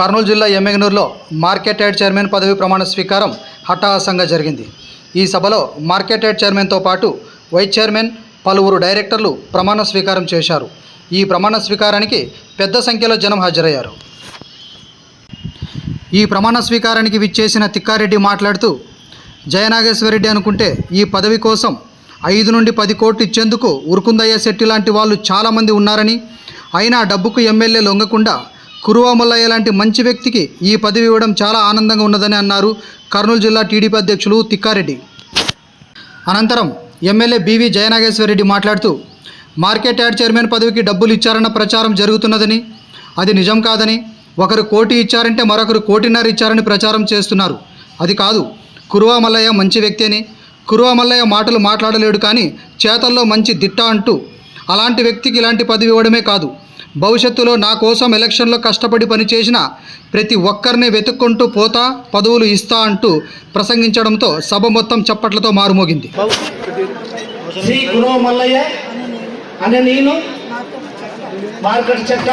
కర్నూలు జిల్లా ఎమ్మెగనూరులో market head chairman పదవి ప్రమాణ స్వీకారం హఠాహసంగా జరిగింది. ఈ సభలో మార్కెట్ హెడ్ చైర్మన్తో పాటు వైస్ చైర్మన్ పలువురు డైరెక్టర్లు ప్రమాణ స్వీకారం చేశారు. ఈ ప్రమాణ స్వీకారానికి పెద్ద సంఖ్యలో జనం హాజరయ్యారు. ఈ ప్రమాణ స్వీకారానికి విచ్చేసిన తిక్కారెడ్డి మాట్లాడుతూ జయనాగేశ్వరరెడ్డి అనుకుంటే ఈ పదవి కోసం ఐదు నుండి పది కోట్లు ఇచ్చేందుకు ఉరుకుందయ్య శెట్టి లాంటి వాళ్ళు చాలామంది ఉన్నారని అయినా డబ్బుకు ఎమ్మెల్యే లొంగకుండా కురువామల్లయ్య లాంటి మంచి వ్యక్తికి ఈ పదవి ఇవ్వడం చాలా ఆనందంగా ఉన్నదని అన్నారు కర్నూలు జిల్లా టీడీపీ అధ్యక్షులు తిక్కారెడ్డి. అనంతరం ఎమ్మెల్యే బీవీ జయనాగేశ్వరరెడ్డి మాట్లాడుతూ మార్కెట్ యార్డ్ చైర్మన్ పదవికి డబ్బులు ఇచ్చారన్న ప్రచారం జరుగుతున్నదని అది నిజం కాదని ఒకరు కోటి ఇచ్చారంటే మరొకరు కోటిన్నర ఇచ్చారని ప్రచారం చేస్తున్నారు. అది కాదు కురువా మల్లయ్య మంచి వ్యక్తి అని కురువా మల్లయ్య మాటలు మాట్లాడలేడు కానీ చేతల్లో మంచి దిట్ట అంటూ అలాంటి వ్యక్తికి ఇలాంటి పదవి ఇవ్వడమే కాదు. భవిష్యత్తులో నా కోసం ఎలక్షన్లో కష్టపడి పనిచేసిన ప్రతి ఒక్కరిని వెతుక్కుంటూ పోతా పదవులు ఇస్తా అంటూ ప్రసంగించడంతో సభ మొత్తం చప్పట్లతో మారుమోగింది. శ్రీ గురువు మల్లయ్య అనే నేను మార్కెట్ చెక్క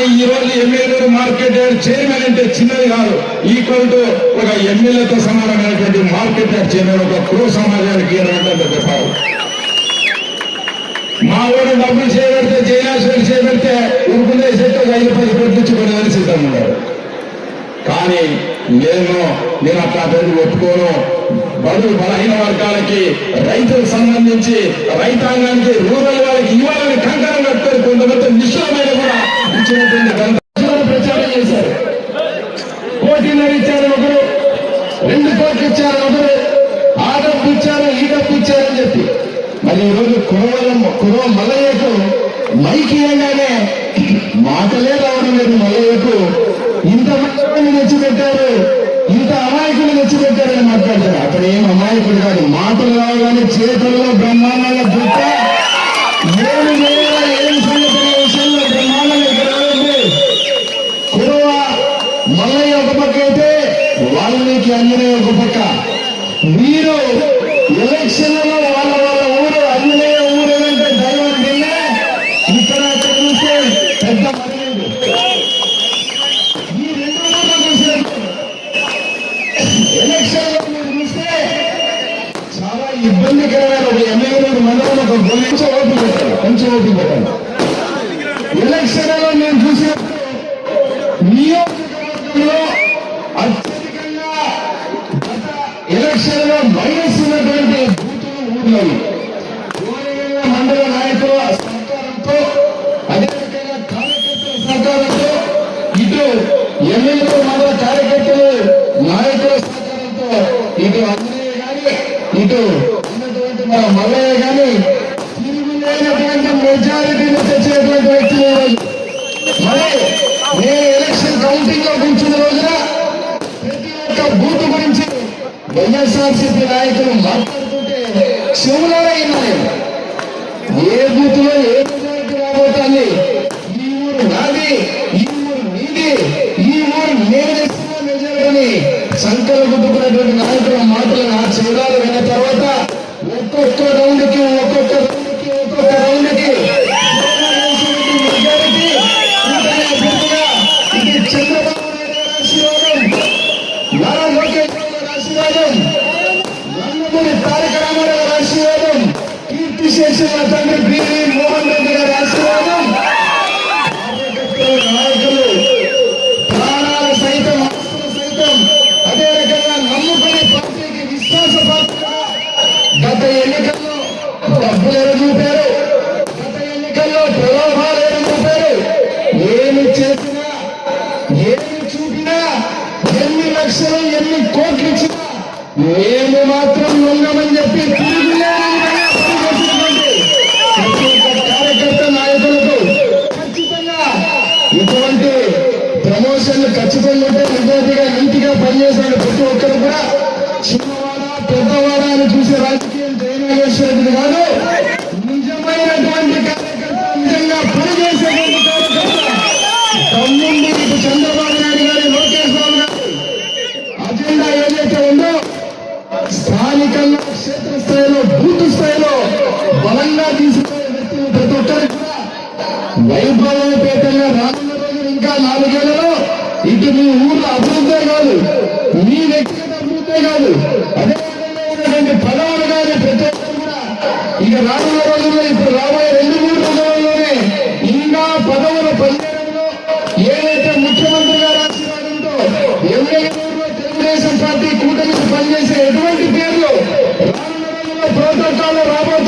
ఈ రోజు ఎమ్మెల్యేలు మార్కెట్ యార్డ్ చైర్మన్ అంటే చిన్నది కాదు. ఈక్వల్ టు ఒక ఎమ్మెల్యేతో సమానమైనటువంటి మార్కెట్ యార్డ్ చైర్మన్ ఒక కుల సమాజానికి చెప్పారు. మా ఊరు డబ్బులు చేయబడితే జైలాశ్వరి చేయబడితే ఉరుకునే సెట్ ఐదు పది కొట్టించుకునేదని సిద్ధంగా ఉన్నారు కానీ నేను నేను అట్లా పేరు ఒప్పుకోను. బడుగు బలహీన వర్గాలకి రైతులకు సంబంధించి రైతాంగానికి రూరల్ వాళ్ళకి ఇవ్వాలని కంకణం కట్టుకొని కొంతమంది నిశ్చలమైన మరి ఈ కురవలం కురవ మల్లయ్యకు మైకి ఇవ్వగానే మాటలే రావడం లేదు మల్లయ్యకు. ఇంత మంది తెచ్చిపెట్టారు ఇంత అమాయకులు తెచ్చిపెట్టారని మాట్లాడతారు. అక్కడ ఏం అమాయకుడు కాదు. మాటలు రావగానే చేతుల్లో బ్రహ్మాండంగా పుట్ట ఏమి చేయాలా ఏం సంగతి విషయంలో బ్రహ్మాండంగా ఇక్కడ కురవ మల్లయ్య ఒక పక్క అయితే వాల్మీకి అంజనేయ ఒక పక్క. మీరు ఎలక్షన్లలో వాళ్ళ ఇబ్బందికరమైన ఒక ఎమ్మెల్యే మండలం ఒక కొంచెం ఓటు పెట్టాలి కొంచెం ఓటు పెట్టారు ఎలక్షన్లో నేను చూసినప్పుడు నియోజకవర్గంలో అత్యధికంగా ఎలక్షన్లో మైనస్ ఉన్నటువంటి బూతులు మండల నాయకుల సహకారంతో అదేవిధంగా కార్యకర్తల సహకారంతో ఇటు ఎమ్మెల్యే మండల కార్యకర్తలు మన మల్లయ్య గాని తిరుగులేనటువంటి మెజారిటీని తెచ్చినటువంటి వ్యక్తులు ఈ మరి నేను ఎలక్షన్ కౌంటింగ్లో కూర్చున్న రోజున ప్రతి ఒక్క బూత్ గురించి వైఎస్ఆర్సీపీ నాయకులు మాట్లాడుతుంటే చెవులారా విన్నాను ఏ బూత్లో ఏ మెజారిటీ రాబోతోంది? ఈ ఊరు నాది ఈ ఊరు నీది ఈ ఊరు నేను తెచ్చిన మెజారిటీని సంకల గుద్దుకున్నటువంటి నాయకుల మాటలు నా చెవులాలు విన్న తర్వాత ఒక్కొక్క రౌండ్కి ఒక్కొక్క రౌండ్ ఒక్కొక్క రౌండ్కి మెజారిటీ ఇది చంద్రబాబు నాయుడు ఆశీర్వాదం. నారా లోకేష్ ఆశీర్వాదం. నందమూరి తారక రామారావు ఆశీర్వాదం. కీర్తి తండ్రి బివి మోహన్ రెడ్డి గారి ఆశీర్వాదం. నాయకులు సైతం ఆస్తులు సైతం అదే రకంగా నమ్ముకునే పార్టీకి విశ్వాస పాత్రగా ఎన్నికల్లో డబ్బులు గత ఎన్నికల్లో ప్రలోభాలు ఎలా ఏమి చేసినా ఏమి చూపినా ఎన్ని లక్షలు ఎన్ని కోట్లు ఇచ్చినా మేము మాత్రం లొంగమని చెప్పి తిరుగులేని ప్రతి కార్యకర్త నాయకులకు ఖచ్చితంగా ఇటువంటి ప్రమోషన్లు ఖచ్చితంగా ఉంటే నిజాయితీగా నీతిగా పనిచేసిన ప్రతి ఒక్కరు కూడా. చిన్నవాడ పెద్దవాడ అని చూసే రాజకీయ నిజమైనటువంటి కార్యకర్త నిజంగా పనిచేసేటువంటి కార్యకర్త తమ్ముండి చంద్రబాబు నాయుడు గారి లోకేష్ బాబు గారి. అజెండా ఏదైతే ఉందో స్థానికంగా క్షేత్రస్థాయిలో బూత్ స్థాయిలో బలంగా తీసుకునే వ్యక్తులు ప్రతి ఒక్కరికి కూడా వైభవపేతంగా రానున్న రోజులు ఇంకా నాలుగేళ్ళలో మీ ఊర్లో అభివృద్ధే కాదు మీ వ్యక్తిగత అభివృద్ధే కాదు. అదే విధంగా ఇక రాబోయే రోజుల్లో ఇప్పుడు రాబోయే రెండు మూడు రోజుల్లోనే ఇంకా పదవుల పనిచేయడంలో ఏదైతే ముఖ్యమంత్రి గారు ఆశీర్వాదంతో తెలుగుదేశం పార్టీ కూటమికి పనిచేసే ఎటువంటి పేర్లు రాబోయే రోజుల్లో ప్రోటోకాల్ రాబోతున్నాయి